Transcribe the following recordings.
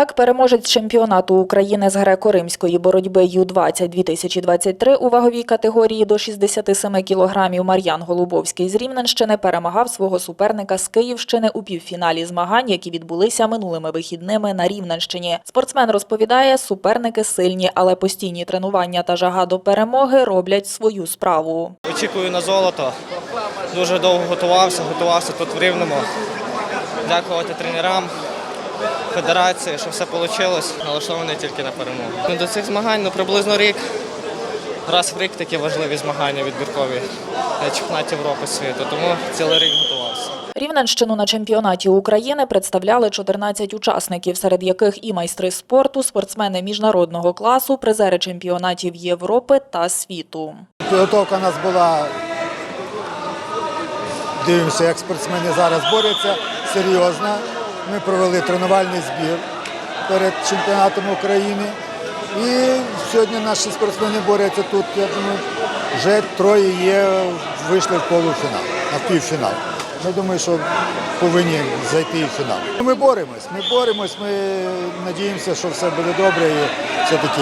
Так, переможець чемпіонату України з греко-римської боротьби Ю-20 2023 у ваговій категорії до 67 кілограмів Мар'ян Голубовський з Рівненщини перемагав свого суперника з Київщини у півфіналі змагань, які відбулися минулими вихідними на Рівненщині. Спортсмен розповідає, суперники сильні, але постійні тренування та жага до перемоги роблять свою справу. Очікую на золото. Дуже довго готувався, готувався тут в Рівному. Дякувати тренерам, федерації, що все вийшло. Налаштований тільки на перемогу. Ну, До цих змагань ну, приблизно рік. Раз в рік такі важливі змагання відбіркові на чемпіонаті Європи світу, тому цілий рік готувався. Рівненщину на чемпіонаті України представляли 14 учасників, серед яких і майстри спорту, спортсмени міжнародного класу, призери чемпіонатів Європи та світу. Підготовка у нас була. Дивимося, як спортсмени зараз борються. Серйозна. Ми провели тренувальний збір перед чемпіонатом України. І сьогодні наші спортсмени борються тут. Я думаю, вже троє є, вийшли в полуфінал, на півфінал. Ми думаю, що повинні зайти в фінал. Ми боремось, ми боремось, ми надіємося, що все буде добре і все-таки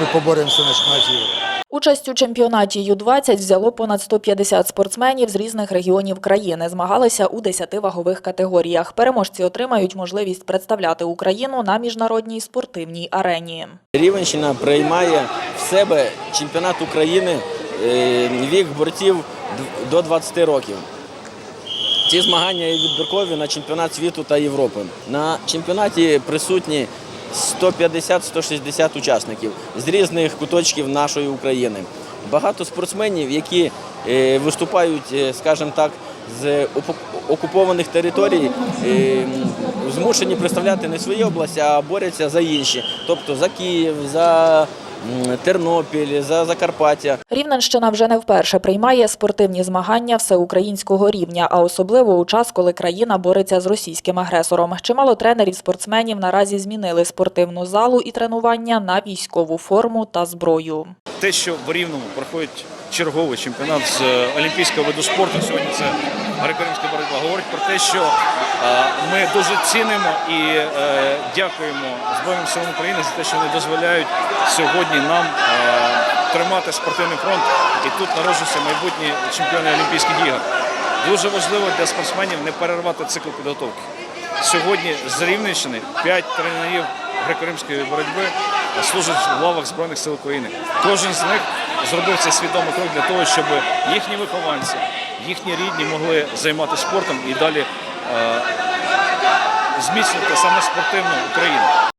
ми поборемося на чемпіонаті Європи. Участь у чемпіонаті Ю-20 взяло понад 150 спортсменів з різних регіонів країни. Змагалися у 10 вагових категоріях. Переможці отримають можливість представляти Україну на міжнародній спортивній арені. Рівенщина приймає в себе чемпіонат України е, вік борців до 20 років. Ці змагання є відбіркові на чемпіонат світу та Європи. На чемпіонаті присутні 150-160 учасників з різних куточків нашої України. Багато спортсменів, які е, виступають, е, скажімо так, з окупованих територій, е, змушені представляти не свої області, а борються за інші, тобто за Київ, за Тернопіль, за Закарпаття. Рівненщина вже не вперше приймає спортивні змагання всеукраїнського рівня, а особливо у час, коли країна бореться з російським агресором. Чимало тренерів спортсменів наразі змінили спортивну залу і тренування на військову форму та зброю. Те, що в Рівному проходить черговий чемпіонат з е, олімпійського виду спорту, сьогодні це греко-римська боротьба, говорить про те, що е, ми дуже цінимо і е, дякуємо Збройним силам України за те, що вони дозволяють сьогодні нам тримати спортивний фронт. І тут народжуються майбутні чемпіони Олімпійських ігор. Дуже важливо для спортсменів не перервати цикл підготовки. Сьогодні з Рівненщини 5 тренерів греко-римської боротьби служать в лавах Збройних сил України. Кожен з них зробив цей свідомий крок для того, щоб їхні вихованці, їхні рідні могли займатися спортом і далі е, зміцнювати саме спортивну Україну.